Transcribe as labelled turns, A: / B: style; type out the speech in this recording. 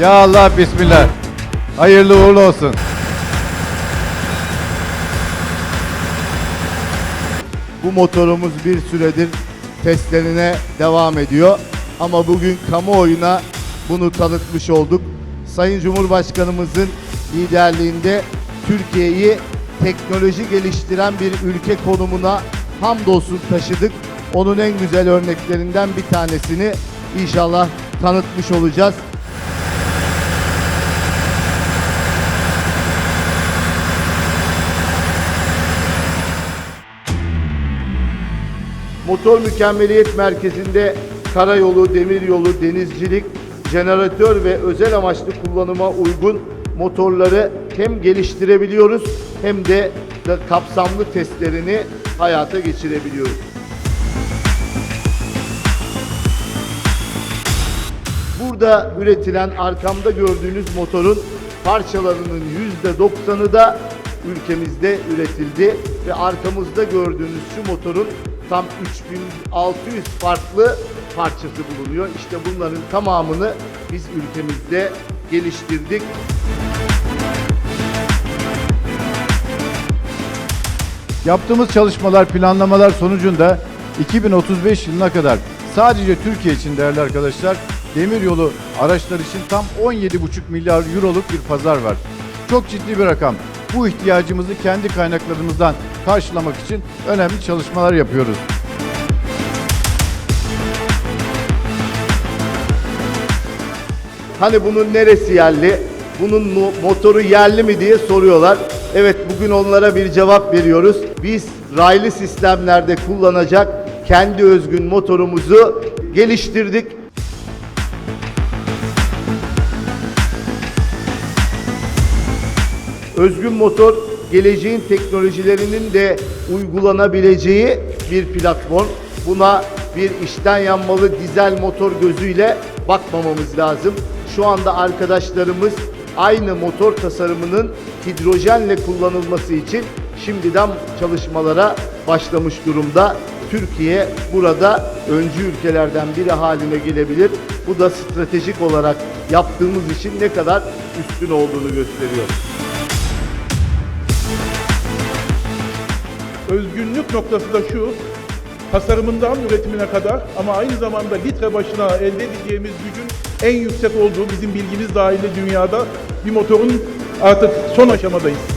A: Ya Allah bismillah. Hayırlı uğurlu olsun.
B: Bu motorumuz bir süredir testlerine devam ediyor. Ama bugün kamuoyuna bunu tanıtmış olduk. Sayın Cumhurbaşkanımızın liderliğinde Türkiye'yi teknoloji geliştiren bir ülke konumuna hamdolsun taşıdık. Onun en güzel örneklerinden bir tanesini inşallah tanıtmış olacağız. Motor Mükemmeliyet Merkezi'nde karayolu, demiryolu, denizcilik, jeneratör ve özel amaçlı kullanıma uygun motorları hem geliştirebiliyoruz hem de kapsamlı testlerini hayata geçirebiliyoruz. Burada üretilen arkamda gördüğünüz motorun parçalarının %90'ı da ülkemizde üretildi ve arkamızda gördüğünüz şu motorun tam 3600 farklı parçası bulunuyor. İşte bunların tamamını biz ülkemizde geliştirdik.
A: Yaptığımız çalışmalar, planlamalar sonucunda 2035 yılına kadar sadece Türkiye için değerli arkadaşlar demiryolu araçlar için tam 17,5 milyar euroluk bir pazar var. Çok ciddi bir rakam. Bu ihtiyacımızı kendi kaynaklarımızdan karşılamak için önemli çalışmalar yapıyoruz.
B: Hani bunun neresi yerli? Bunun mo- motoru yerli mi diye soruyorlar. Evet bugün onlara bir cevap veriyoruz. Biz raylı sistemlerde kullanacak kendi özgün motorumuzu geliştirdik. Özgün motor geleceğin teknolojilerinin de uygulanabileceği bir platform. Buna bir içten yanmalı dizel motor gözüyle bakmamamız lazım. Şu anda arkadaşlarımız aynı motor tasarımının hidrojenle kullanılması için şimdiden çalışmalara başlamış durumda. Türkiye burada öncü ülkelerden biri haline gelebilir. Bu da stratejik olarak yaptığımız için ne kadar üstün olduğunu gösteriyor.
C: Özgünlük noktası da şu, tasarımından üretimine kadar ama aynı zamanda litre başına elde edeceğimiz gücün en yüksek olduğu bizim bilgimiz dahilinde dünyada bir motorun artık son aşamadayız.